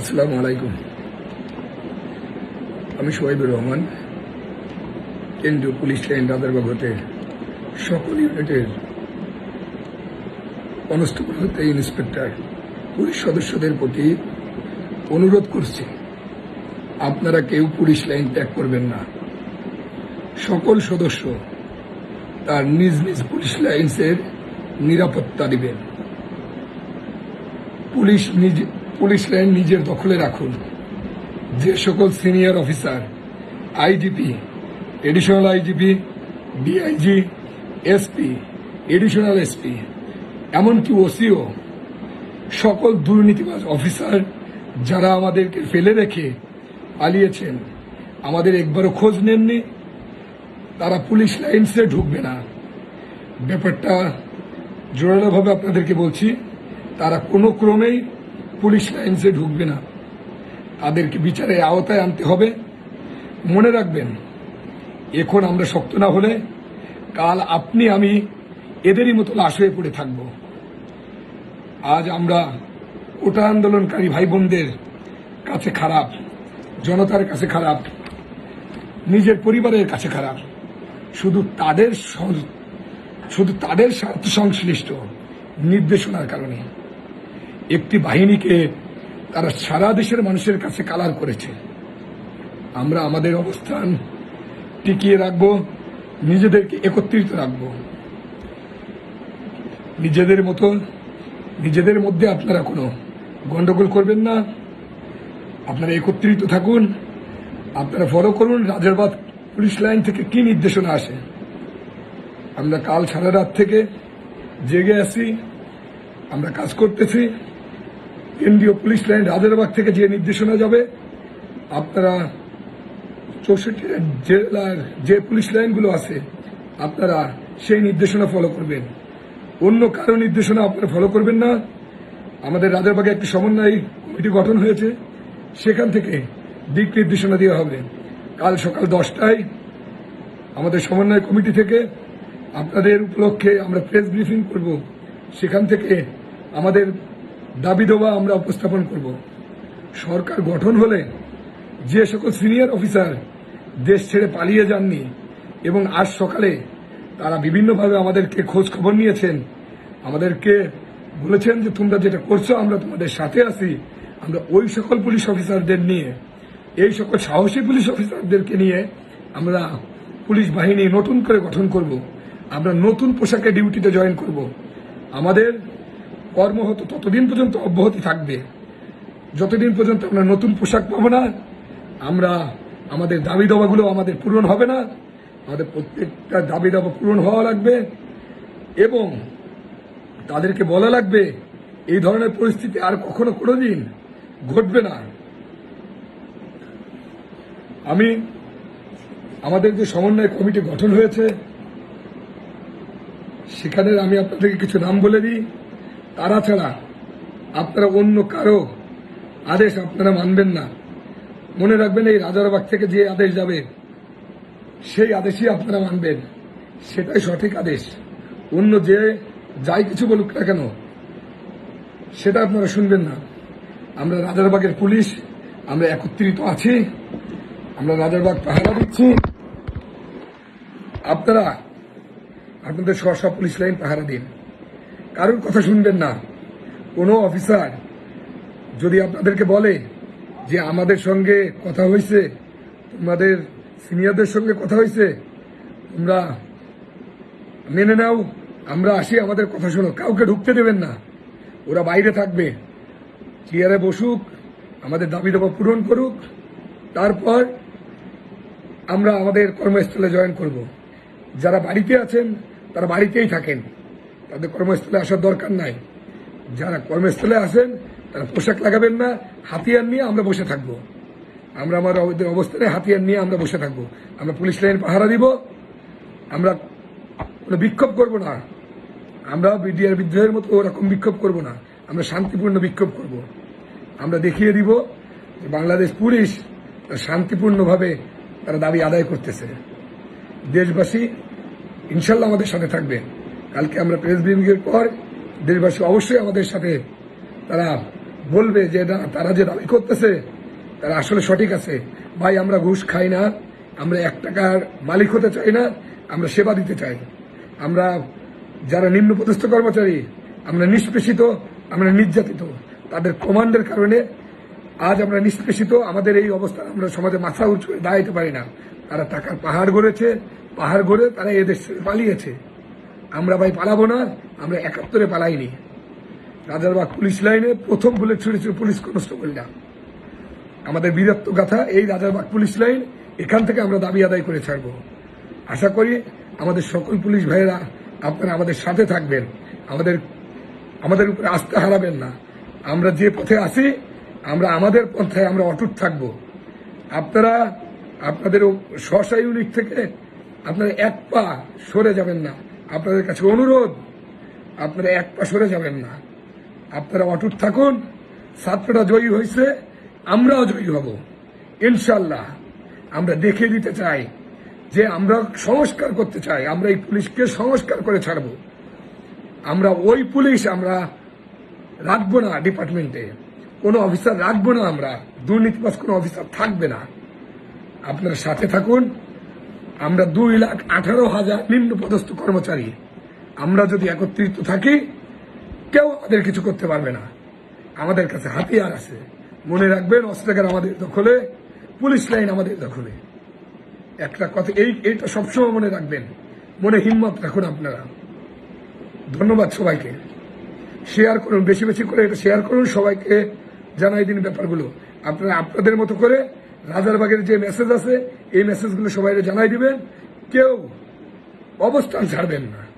আসসালামু আলাইকুম। আমি সোহাইবুর রহমান, কেন্দ্রীয় পুলিশ লাইন রাজারবাগ হতে সকল ইউনিটের কনস্টেবল হতে ইন্সপেক্টর, পুলিশ সদস্যদের প্রতি অনুরোধ করছি, আপনারা কেউ পুলিশ লাইন ত্যাগ করবেন না। সকল সদস্য তার নিজ নিজ পুলিশ লাইন্সের নিরাপত্তা দিবেন। পুলিশ নিজ পুলিশ লাইন নিজের দখলে রাখুন। যে সকল senior officer, IGP, additional IGP, DIG, SP, additional SP, এমনকি ওসিও, সকল দুর্নীতিবাজ অফিসার যারা আমাদেরকে ফেলে রেখে পালিয়েছেন, আমাদের একবারও খোঁজ নেননি, তারা পুলিশ লাইন্সে ঢুকবে না। ব্যাপারটা জোরালোভাবে আপনাদেরকে বলছি, তারা কোনো ক্রমেই পুলিশ লাইন্সে ঢুকবে না। তাদেরকে বিচারে আওতায় আনতে হবে। মনে রাখবেন, এখন আমরা শক্ত না হলে কাল আপনি, আমি এদেরই মতো লাশ হয়ে পড়ে থাকব। আজ আমরা ওটা আন্দোলনকারী ভাই বোনদের কাছে খারাপ, জনতার কাছে খারাপ, নিজের পরিবারের কাছে খারাপ। শুধু তাদের শুধু তাদের স্বার্থ সংশ্লিষ্ট নির্দেশনার কারণে। একটি বাহিনীকে তারা সারা দেশের মানুষের কাছে কালার করেছে। আমরা আমাদের অবস্থান টিকিয়ে রাখব, নিজেদেরকে একত্রিত রাখব। নিজেদের মতো, নিজেদের মধ্যে আপনারা কোনো গন্ডগোল করবেন না। আপনারা একত্রিত থাকুন, আপনারা ফলো করুন, রাজারবাদ পুলিশ লাইন থেকে কি নির্দেশনা আসে। আমরা কাল সারা রাত থেকে জেগে আছি, আমরা কাজ করতেছি। কেন্দ্রীয় পুলিশ লাইন রাজারবাগ থেকে যে নির্দেশনা যাবে, আপনারা চৌষট্টি জেলার যে পুলিশ লাইনগুলো আছে, আপনারা সেই নির্দেশনা ফলো করবেন। অন্য কারও নির্দেশনা আপনারা ফলো করবেন না। আমাদের রাজারবাগে একটি সমন্বয় কমিটি গঠন হয়েছে, সেখান থেকে দিক নির্দেশনা দেওয়া হবে। কাল সকাল দশটায় আমাদের সমন্বয় কমিটি থেকে আপনাদের উপলক্ষে আমরা প্রেস ব্রিফিং করব। সেখান থেকে আমাদের দাবি দেওয়া আমরা উপস্থাপন করব। সরকার গঠন হলে যে সকল সিনিয়র অফিসার দেশ ছেড়ে পালিয়ে যাননি এবং আজ সকালে তারা বিভিন্নভাবে আমাদেরকে খোঁজ খবর নিয়েছেন, আমাদেরকে বলেছেন যে তোমরা যেটা করছ আমরা তোমাদের সাথে আছি, আমরা ওই সকল পুলিশ অফিসারদের নিয়ে, এই সকল সাহসী পুলিশ অফিসারদেরকে নিয়ে আমরা পুলিশ বাহিনী নতুন করে গঠন করব। আমরা নতুন পোশাকে ডিউটিতে জয়েন করব। আমাদের কর্মহত ততদিন পর্যন্ত অব্যাহতি থাকবে। যতদিন পর্যন্ত আমরা নতুন পোশাক পাবো না, আমরা আমাদের দাবি দাবাগুলো আমাদের পূরণ হবে না, আমাদের প্রত্যেকটা দাবি দাবা পূরণ হওয়া লাগবে এবং তাদেরকে বলা লাগবে, এই ধরনের পরিস্থিতি আর কখনো কোনোদিন ঘটবে না। আমি আমাদের যে সমন্বয় কমিটি গঠন হয়েছে সেখানে আমি আপনাদেরকে কিছু নাম বলে দিই। তারা ছাড়া আপনারা অন্য কারও আদেশ আপনারা মানবেন না। মনে রাখবেন এই রাজারবাগ থেকে যে আদেশ যাবে, সেই আদেশই আপনারা মানবেন। সেটাই সঠিক আদেশ। অন্য যে যাই কিছু বলুক না কেন, সেটা আপনারা শুনবেন না। আমরা রাজারবাগের পুলিশ, আমরা একত্রিত আছি, আমরা রাজারবাগ পাহারা দিচ্ছি। আপনারা, আপনাদের স্ব পুলিশ লাইন পাহারা দিন। কারোর কথা শুনবেন না। কোনো অফিসার যদি আপনাদেরকে বলে যে আমাদের সঙ্গে কথা হয়েছে তোমাদের সিনিয়রদের সঙ্গে কথা হয়েছে তোমরা মেনে নাও, আমরা আসি, আমাদের কথা শোনো। কাউকে ঢুকতে দেবেন না। ওরা বাইরে থাকবে। চেয়ারে বসুক, আমাদের দাবি দাবা পূরণ করুক, তারপর আমরা আমাদের কর্মস্থলে জয়েন করব। যারা বাড়িতে আছেন, তারা বাড়িতেই থাকেন। তাদের কর্মস্থলে আসার দরকার নাই। যারা কর্মস্থলে আসেন তারা পোশাক লাগাবেন না, হাতিয়ার নিয়ে আমরা বসে থাকব। আমরা আমার অবস্থানে হাতিয়ার নিয়ে আমরা বসে থাকব। আমরা পুলিশ লাইন পাহারা দিব। আমরা কোনো বিক্ষোভ করব না। আমরা বিডিআর বিদ্রোহের মতো ওরকম বিক্ষোভ করব না। আমরা শান্তিপূর্ণ বিক্ষোভ করব। আমরা দেখিয়ে দিব যে বাংলাদেশ পুলিশ শান্তিপূর্ণভাবে তারা দাবি আদায় করতেছে। দেশবাসী ইনশাল্লাহ আমাদের সাথে থাকবে। কালকে আমরা প্রেস ব্রিফিংয়ের পর দেশবাসী অবশ্যই আমাদের সাথে তারা বলবে যে তারা যে দাবি করতেছে, তারা আসলে সঠিক আছে। ভাই, আমরা ঘুষ খাই না, আমরা এক টাকার মালিক হতে চাই না, আমরা সেবা দিতে চাই। আমরা যারা নিম্নপদস্থ কর্মচারী, আমরা নিষ্পেষিত, আমরা নির্যাতিত। তাদের কমান্ডের কারণে আজ আমরা নিষ্পেষিত। আমাদের এই অবস্থা আমরা সমাজে মাথা উঁচু দাঁড়াইতে পারি না। তারা টাকার পাহাড় গড়েছে, পাহাড় গড়ে তারা এদেশ পালিয়েছে। আমরা ভাই পালাবো না, আমরা একাত্তরে পালাইনি। রাজারবাগ পুলিশ লাইনে প্রথম বুলেট ছুড়েছিল পুলিশ কনস্টেবলরা আমাদের বীরত্ব গাথা এই রাজারবাগ পুলিশ লাইন এখান থেকে আমরা দাবি আদায় করে ছাড়ব। আশা করি আমাদের সকল পুলিশ ভাইয়েরা আপনারা আমাদের সাথে থাকবেন, আমাদের আমাদের উপরে আস্থা হারাবেন না। আমরা যে পথে আসি আমরা আমাদের পন্থায় আমরা অটুট থাকব। আপনারা, আপনাদের স্বশা ইউনিট থেকে আপনারা এক পা সরে যাবেন না। আপনাদের কাছে অনুরোধ, আপনারা এক সরে যাবেন না। আপনারা অটুট থাকুন, ছাত্ররা জয়ী হয়েছে, আমরাও জয়ী হব। ইনশাল্লাহ আমরা দেখিয়ে দিতে চাই যে আমরা সংস্কার করতে চাই, আমরা এই পুলিশকে সংস্কার করে ছাড়ব। আমরা ওই পুলিশ আমরা রাখব না ডিপার্টমেন্টে। কোনো অফিসার রাখব না আমরা। দুর্নীতিবাস কোনো অফিসার থাকবে না। আপনারা সাথে থাকুন আমরা দুই লাখ আঠারো হাজার নিম্ন পদস্থ কর্মচারী। আমরা যদি একত্রিত থাকি, কেউ আমাদের কিছু করতে পারবে না। আমাদের কাছে হাতিয়ার আছে। মনে রাখবেন, অস্ত্রাগার আমাদের দখলে, পুলিশ লাইন আমাদের দখলে। একটা কথা, এই এইটা সবসময় মনে রাখবেন। মনে হিম্মত রাখুন আপনারা। ধন্যবাদ সবাইকে। শেয়ার করুন, বেশি বেশি করে এটা শেয়ার করুন, সবাইকে জানাই দিন ব্যাপারগুলো। আপনারা আপনাদের মতো করে রাজারবাগের যে মেসেজ আছে এই মেসেজগুলো সবাই জানাই দিবেন। কেউ অবস্থান ছাড়বেন না।